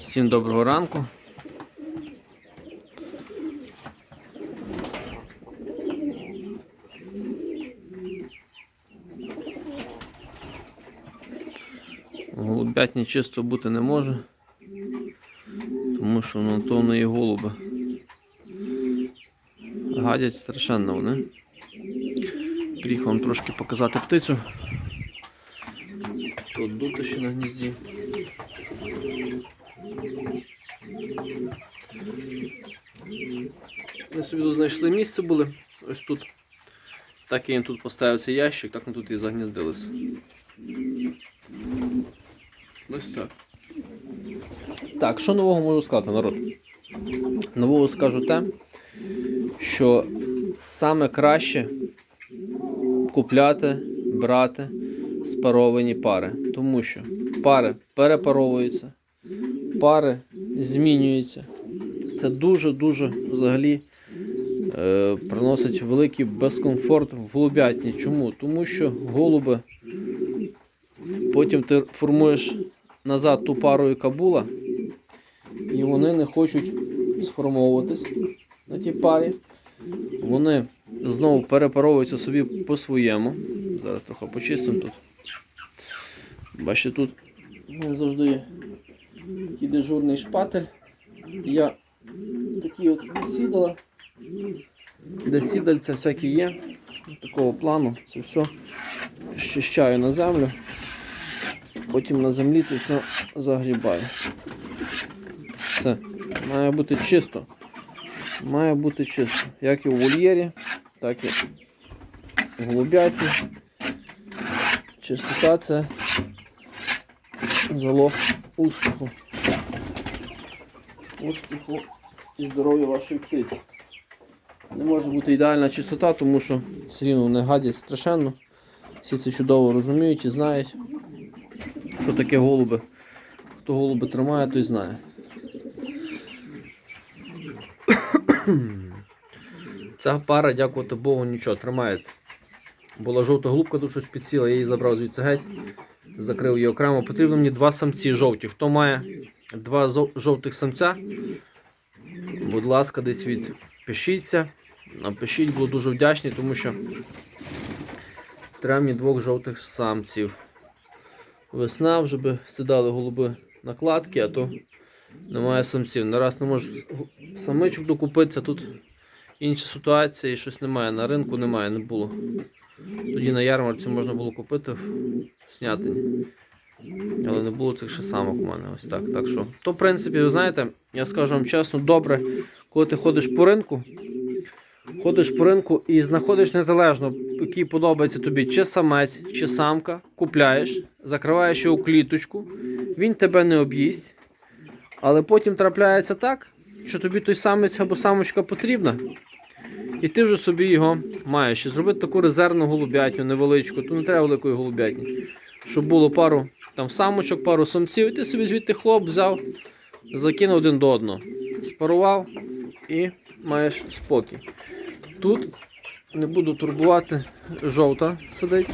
Всім доброго ранку. Голубятні чисто бути не може, тому що ну, то і голуби. Гадять страшенно вони. Приїхав вам трошки показати птицю. Тут дута ще на гнізді. Ми знайшли місце були, ось тут. Так я тут поставив цей ящик, так ми тут і загніздилися. Ось так. Так, що нового можу сказати, народ? Нового скажу те, що саме краще купляти, брати спаровані пари. Тому що пари перепаровуються, пари змінюються. Це дуже-дуже взагалі приносить великий безкомфорт в голубятні. Чому? Тому що голуби потім ти формуєш назад ту пару, яка була, і вони не хочуть сформовуватись на тій парі. Вони знову перепаровуються собі по-своєму. Зараз трохи почистимо тут. Бачите, тут завжди є такий дежурний шпатель. Я такі от сідала, де сідальця всякі є. Такого плану це все щищаю на землю. Потім на землі це все загрібаю. Все. Має бути чисто. Має бути чисто. Як і в вольєрі, так і в голубятні. Чистота це залог успіху. Успіху і здоров'я вашої птиці. Не може бути ідеальна чистота, тому що все рівно вони гадять страшенно. Всі це чудово розуміють і знають, що таке голуби. Хто голуби тримає, той знає. Ця пара, дякувати Богу, нічого, тримається. Була жовта голубка, тут щось підсіла, я її забрав звідси геть, закрив її окремо. Потрібно мені два самці жовті. Хто має два жовтих самця, будь ласка, десь відпишіться. Напишіть, буду дуже вдячний, тому що треба мені двох жовтих самців. Весна вже би сідали голуби на кладки, а то немає самців. Нараз не можу самичок докупитися, тут інша ситуація і щось немає. На ринку немає, не було. Тоді на ярмарці можна було купити в снятині. Але не було цих ще самок у мене. Ось так. Так що, то, в принципі, ви знаєте, я скажу вам чесно, добре, коли ти ходиш по ринку, ходиш по ринку і знаходиш незалежно, який подобається тобі, чи самець, чи самка, купляєш, закриваєш його кліточку, він тебе не об'їсть. Але потім трапляється так, що тобі той самець або самочка потрібна, і ти вже собі його маєш. І зробити таку резервну голубятню, невеличку, то не треба великої голубятні. Щоб було пару там самочок, пару самців, і ти собі звідти хлоп взяв, закинув один до одного. Спарував і маєш спокій. Тут не буду турбувати, жовта сидить.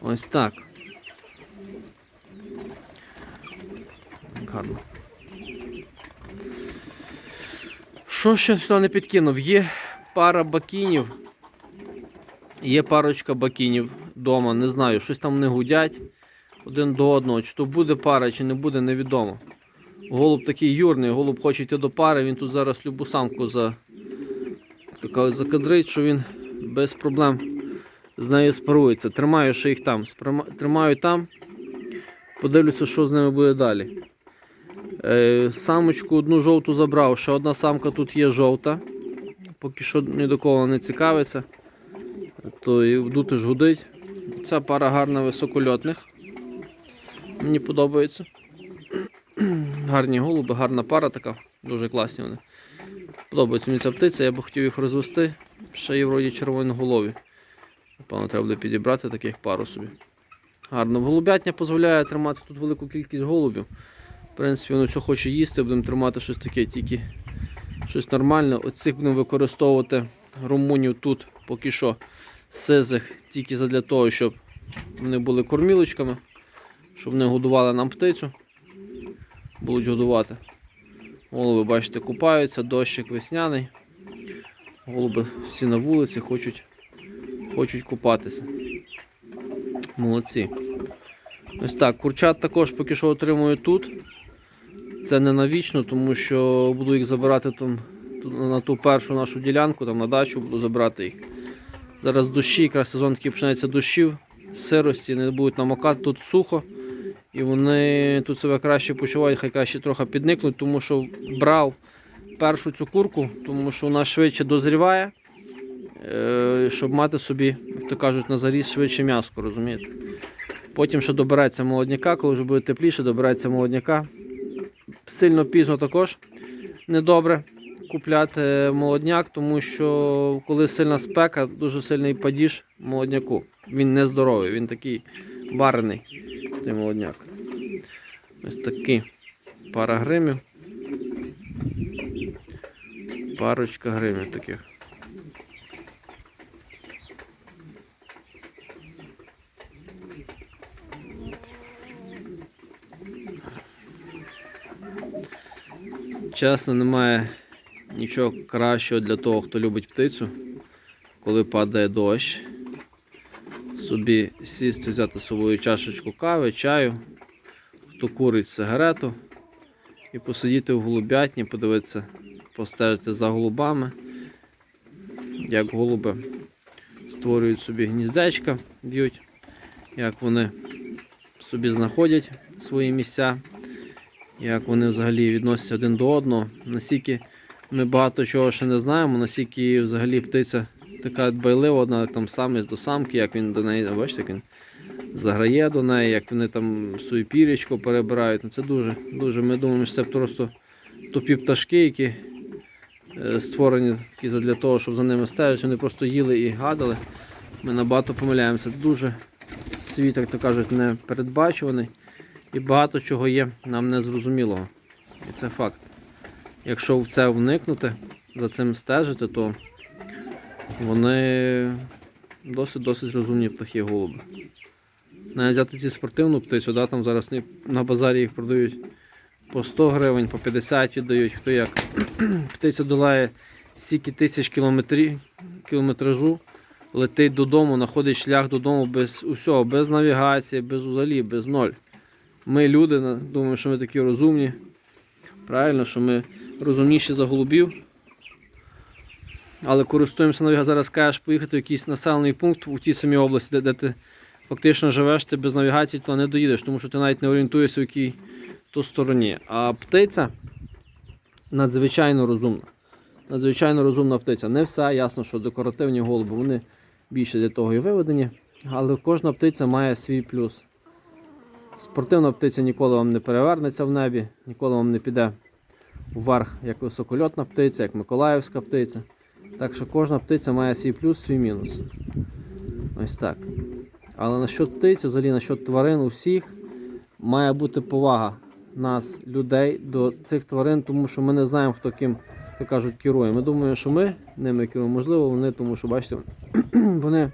Ось так. Гарно. Що ще сюди не підкинув? Є пара бакінів. Є парочка бакінів вдома, не знаю, щось там не гудять один до одного. Чи то буде пара, чи не буде, невідомо. Голуб такий юрний, голуб хоче йти до пари, він тут зараз любу самку за... закадрить, що він без проблем з нею спарується. Тримаю ще їх там. Тримаю там. Подивлюся, що з ними буде далі. Е, самочку одну жовту забрав, ще одна самка тут є жовта. Поки що ні до кого не цікавиться, то і вдути ж гудить. Ця пара гарна високольотних. Мені подобається. Гарні голуби, гарна пара така, дуже класні вони. Подобається мені ця птиця, я би хотів їх розвести. Ще є вроді червоноголові. Напевно, треба буде підібрати таких пару собі. Гарно. Голубятня дозволяє тримати тут велику кількість голубів. В принципі, воно все хоче їсти, будемо тримати щось таке, тільки щось нормальне. Оцих будемо використовувати румунів тут поки що сизих тільки задля того, щоб вони були кормілочками, щоб вони годували нам птицю. Будуть годувати. Голуби, бачите, купаються, дощик весняний. Голуби всі на вулиці хочуть, хочуть купатися. Молодці. Ось так, курчат також поки що отримую тут. Це не навічно, тому що буду їх забирати там, на ту першу нашу ділянку, там на дачу буду забирати їх. Зараз дощі, якраз сезон такий починається дощів, сирості, не будуть намокати, тут сухо. І вони тут себе краще почувають, хай краще трохи підникнуть, тому що брав першу цю курку, тому що вона швидше дозріває, е, щоб мати собі, як то кажуть, на заріз швидше м'яско, розумієте? Потім ще добирається молодняка, коли вже буде тепліше, добирається молодняка. Сильно пізно також недобре купляти молодняк, тому що коли сильна спека, дуже сильний падіж молодняку. Він не здоровий, він такий варений, той молодняк. Ось такий пара гримів. Парочка гримів таких. Чесно, немає нічого кращого для того, хто любить птицю, коли падає дощ. Собі сісти, взяти собою чашечку кави, чаю, хто курить сигарету і посидіти в голубятні, подивитися, постежити за голубами, як голуби створюють собі гніздечка, б'ють, як вони собі знаходять свої місця як вони взагалі відносяться один до одного. Наскільки ми багато чого ще не знаємо, наскільки взагалі птиця така дбайлива, одна там самець до самки, як він до неї, бачите, як він заграє до неї, як вони там свою пірічку перебирають. Ну, це дуже, дуже. Ми думаємо, що це просто тупі пташки, які е, створені тільки для того, щоб за ними стежити. Вони просто їли і гадали. Ми набагато помиляємося. Дуже світ, як то кажуть, не передбачуваний. І багато чого є нам незрозумілого. І це факт. Якщо в це вникнути, за цим стежити, то вони досить-досить розумні птахи голуби. Навіть взяти ці спортивну птицю, да, там зараз на базарі їх продають по 100 гривень, по 50 віддають, хто як. Птиця долає стільки тисяч кілометрів, кілометражу, летить додому, знаходить шлях додому без усього, без навігації, без взагалі, без ноль. Ми люди думаємо, що ми такі розумні. Правильно, що ми розумніші за голубів. Але користуємося навіга зараз кажеш поїхати в якийсь населений пункт у тій самій області, де, де ти фактично живеш, ти без навігації туди не доїдеш, тому що ти навіть не орієнтуєшся в якій то стороні. А птиця надзвичайно розумна. Надзвичайно розумна птиця. Не вся, ясно, що декоративні голуби, вони більше для того і виведені. Але кожна птиця має свій плюс. Спортивна птиця ніколи вам не перевернеться в небі, ніколи вам не піде вверх, як високольотна птиця, як миколаївська птиця. Так що кожна птиця має свій плюс, свій мінус. Ось так. Але насчет птиці, взагалі насчет тварин у всіх має бути повага нас, людей, до цих тварин, тому що ми не знаємо, хто ким, як кажуть, керує. Ми думаємо, що ми ними керуємо. Можливо, вони, тому що, бачите, вони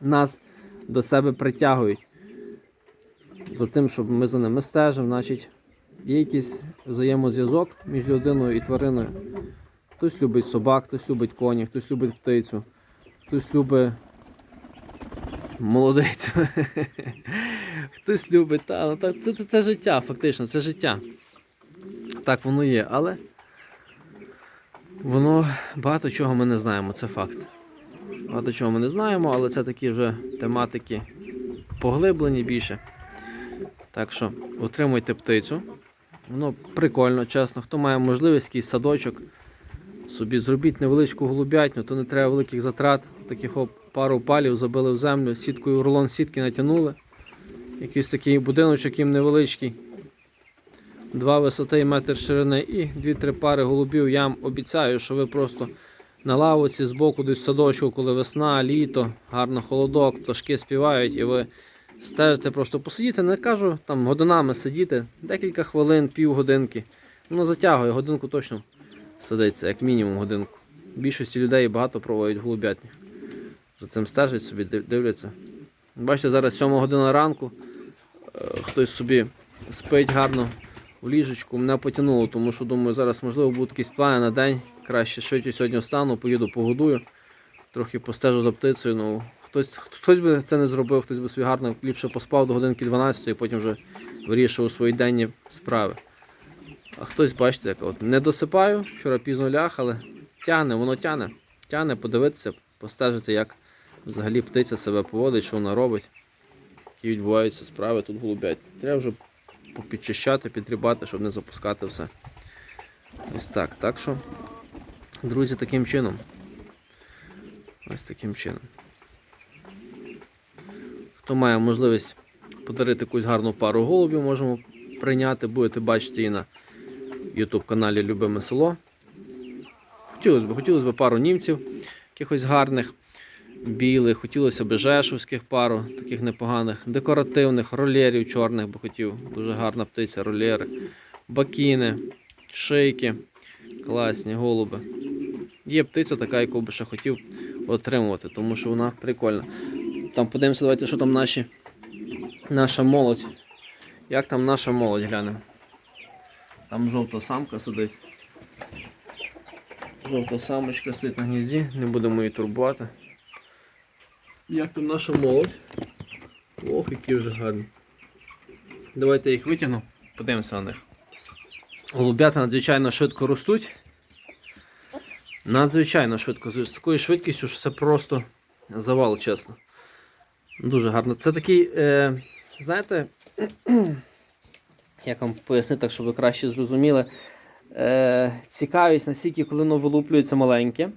нас до себе притягують за тим, щоб ми за ними стежимо, значить є якийсь взаємозв'язок між людиною і твариною. Хтось любить собак, хтось любить коні, хтось любить птицю, хтось любить молодицю. Хтось любить, та, ну, так, це, це, це життя, фактично, це життя. Так воно є, але воно багато чого ми не знаємо, це факт. Багато чого ми не знаємо, але це такі вже тематики поглиблені більше. Так що отримуйте птицю. Воно прикольно, чесно. Хто має можливість, якийсь садочок, собі зробіть невеличку голубятню, то не треба великих затрат. Таких оп, пару палів забили в землю, сіткою рулон сітки натягнули. Якийсь такий будиночок їм невеличкий. Два висоти і метр ширини і дві-три пари голубів. Я вам обіцяю, що ви просто на лавоці збоку десь в садочку, коли весна, літо, гарно холодок, пташки співають, і ви стежите, просто посидіти, не кажу там годинами сидіти, декілька хвилин, півгодинки. Воно затягує, годинку точно сидиться, як мінімум годинку. Більшості людей багато проводять в голубятнях. за цим стежать собі, дивляться. Бачите, зараз 7 година ранку. Е, Хтось собі спить гарно в ліжечку. Мене потягнуло, тому що думаю, зараз можливо будуть якісь плани на день. Краще швидше сьогодні встану, поїду погодую, трохи постежу за птицею. Ну, хтось, хтось би це не зробив, хтось би собі гарно ліпше поспав до годинки 12 і потім вже вирішував свої денні справи. А хтось, бачите, як от не досипаю, вчора пізно ляг, але тягне, воно тягне. Тягне, подивитися, постежити, як взагалі птиця себе поводить, що вона робить, які відбуваються справи тут голубять. Треба вже попідчищати, підрібати, щоб не запускати все. Ось так. Так що, друзі, таким чином. Ось таким чином. Хто має можливість подарити якусь гарну пару голубів, можемо прийняти. Будете бачити і на YouTube каналі Любиме село. Хотілося б, хотілося б пару німців, якихось гарних, білих, хотілося б жешовських пару, таких непоганих, декоративних, ролерів чорних би хотів. Дуже гарна птиця, ролери, бакіни, шийки, класні голуби. Є птиця така, яку би ще хотів отримувати, тому що вона прикольна. Там подивимося, давайте, що там наші, наша молодь. Як там наша молодь глянемо. Там жовта самка сидить. Жовта самочка сидить на гнізді, не будемо її турбувати. Як там наша молодь? Ох, які вже гарні. Давайте їх витягну, подивимося на них. Голубята надзвичайно швидко ростуть. Надзвичайно швидко. З такою швидкістю, що це просто завал, чесно. Дуже гарно. Це такий, е, знаєте, як вам пояснити, так, щоб ви краще зрозуміли. Е, цікавість настільки, коли воно вилуплюється маленьке,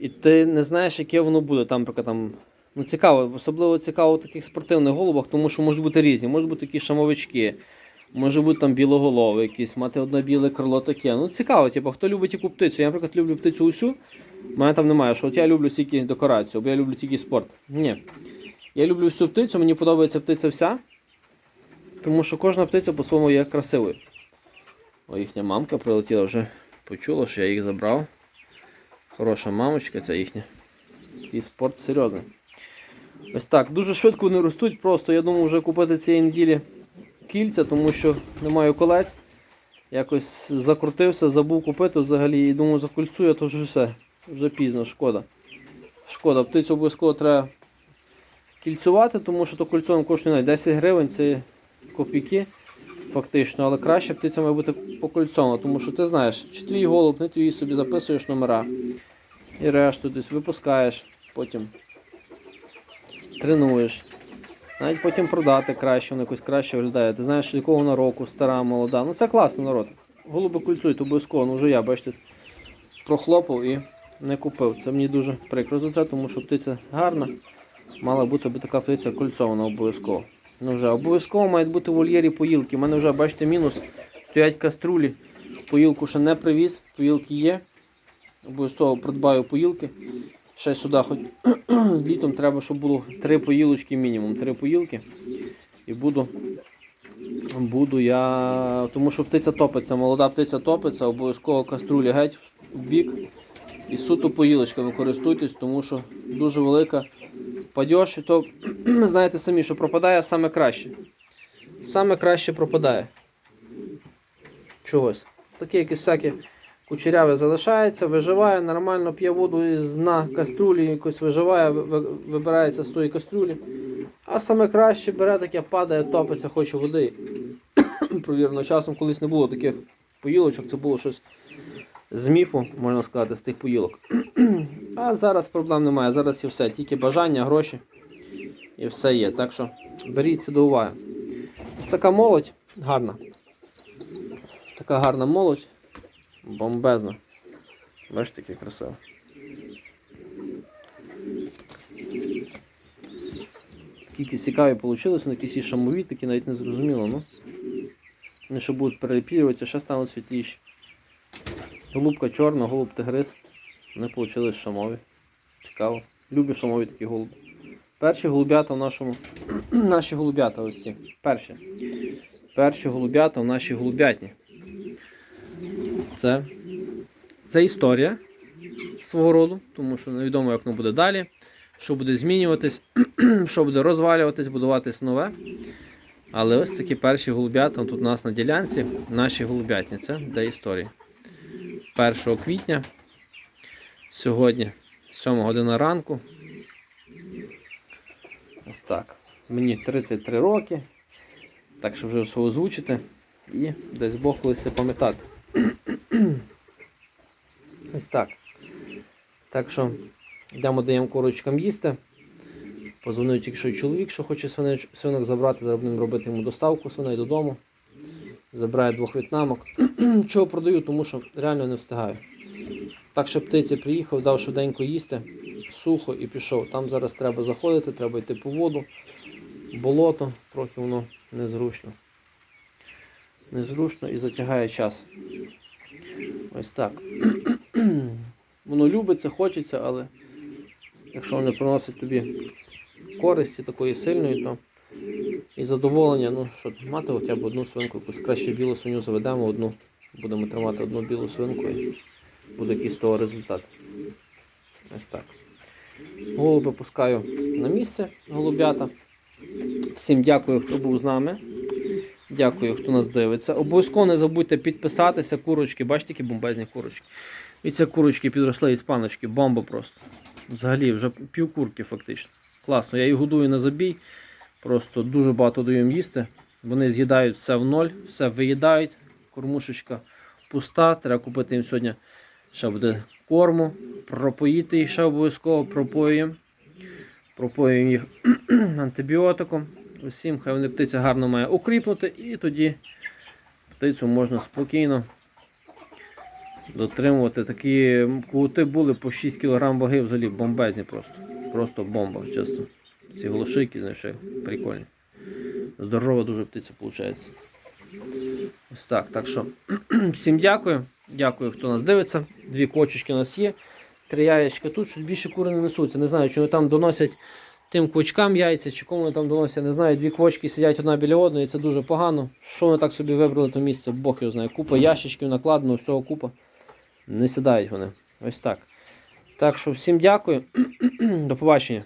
і ти не знаєш, яке воно буде. Там, там, ну, цікаво, особливо цікаво в таких спортивних голубах, тому що можуть бути різні, можуть бути такі шамовички, може бути там білоголовий якийсь, мати одне біле крило таке. Ну, цікаво, типу, хто любить яку птицю. Я, наприклад, люблю птицю усю. У мене там немає, що от я люблю тільки декорацію, або я люблю тільки спорт. Ні. Я люблю всю птицю, мені подобається птиця вся. Тому що кожна птиця по-своєму є красивою. О, їхня мамка прилетіла вже почула, що я їх забрав. Хороша мамочка ця їхня. І спорт серйозний. Ось так. Дуже швидко вони ростуть. Просто я думав вже купити цієї неділі кільця, тому що не маю колець. Якось закрутився, забув купити взагалі і думаю, закульцую, а то вже все. Вже пізно, шкода. Шкода, птицю обов'язково треба кільцювати, тому що то кольцо коштує навіть 10 гривень, це копійки фактично, але краще птиця має бути покольцована, тому що ти знаєш, чи твій голуб, не твій собі записуєш номера і решту десь випускаєш, потім тренуєш. Навіть потім продати краще, воно якось краще виглядає. Ти знаєш, якого вона року, стара, молода. Ну це класно, народ. Голуби кульцують обов'язково, ну вже я, бачите, прохлопав і не купив. Це мені дуже прикро за це, тому що птиця гарна. Мала бути така птиця кольцована обов'язково. Ну вже обов'язково мають бути вольєрі поїлки. У мене вже, бачите, мінус. Стоять каструлі. Поїлку ще не привіз, поїлки є. Обов'язково придбаю поїлки. Ще сюди хоч літом треба, щоб було три поїлочки мінімум. Три поїлки. І буду. Буду я. Тому що птиця топиться, молода птиця топиться, обов'язково каструлі геть в бік. І суто поїлочками користуйтесь, тому що дуже велика падьош, то знаєте самі, що пропадає саме краще. Саме краще пропадає. Чогось. Таке якесь всяке кучеряве залишається, виживає, нормально п'є воду із дна каструлі, якось виживає, ви- ви- вибирається з тої каструлі. А саме краще бере таке, падає, топиться, хоче води. Провірено, часом колись не було таких поїлочок, це було щось з міфу, можна сказати, з тих поїлок. А зараз проблем немає. Зараз є все. Тільки бажання, гроші і все є. Так що беріть це до уваги. Ось така молодь гарна. Така гарна молодь. Бомбезна. Бачите, яке красиво. Які цікаві вийшли, вони якісь шамові, такі навіть не зрозуміло. Ну. Вони ще будуть переліпірюватися, ще стануть світліші. Голубка чорна, голуб тигрис. Вони вийшли шамові. Цікаво. Люблю шамові такі голуби. Перші голубята в нашому. наші голубята ось ці. Перші. Перші голубята в нашій голубятні. Це, це історія свого роду, тому що невідомо, як воно буде далі. що буде змінюватись, що буде розвалюватись, будуватись нове. Але ось такі перші голуб'ята тут у нас на ділянці, наші голуб'ятні. Це для історії. 1 квітня, сьогодні 7 година ранку. Ось так. Мені 33 роки. Так що вже все озвучити. І десь Бог колись це пам'ятати. Ось так. Так що йдемо даємо курочкам їсти. Позвонив тільки що чоловік, що хоче свинок забрати, зараз робити йому доставку свиней додому. Забирає двох в'єтнамок. Чого продаю, тому що реально не встигаю. Так що птиці приїхав, дав швиденько їсти, сухо і пішов. Там зараз треба заходити, треба йти по воду, болото, трохи воно незручно. Незручно і затягає час. Ось так. Воно любиться, хочеться, але якщо воно приносить тобі користі такої сильної, то і задоволення, ну що, мати хоча б одну свинку, якусь краще білу свиню заведемо одну, будемо тримати одну білу свинку і буде якийсь того результат. Ось так. Голуби пускаю на місце, голуб'ята. Всім дякую, хто був з нами. Дякую, хто нас дивиться. Обов'язково не забудьте підписатися, курочки. Бачите, які бомбезні курочки. І ці курочки підросли із паночки, бомба просто. Взагалі, вже пів курки фактично. Класно, я їх годую на забій. Просто дуже багато їм їсти. Вони з'їдають все в ноль, все виїдають. Кормушечка пуста. Треба купити їм сьогодні ще буде корму, пропоїти їх ще обов'язково пропоюємо. Пропоюємо їх антибіотиком. Усім, хай вони птиця гарно має укріпнути, і тоді птицю можна спокійно дотримувати. Такі кути були по 6 кг ваги, взагалі бомбезні просто. Просто бомба, чесно. Ці голошики, знаєш, прикольні. Здорова дуже птиця виходить. Ось так. Так що всім дякую. Дякую, хто нас дивиться. Дві кочечки у нас є. Три яєчка тут, щось більше кури не несуться. Не знаю, чи вони там доносять тим квочкам яйця, чи кому вони там доносять. Не знаю, дві квочки сидять одна біля одної, і це дуже погано. Що вони так собі вибрали то місце, Бог його знає. Купа ящичків накладено, всього купа. Не сідають вони. Ось так. Так що всім дякую. До побачення.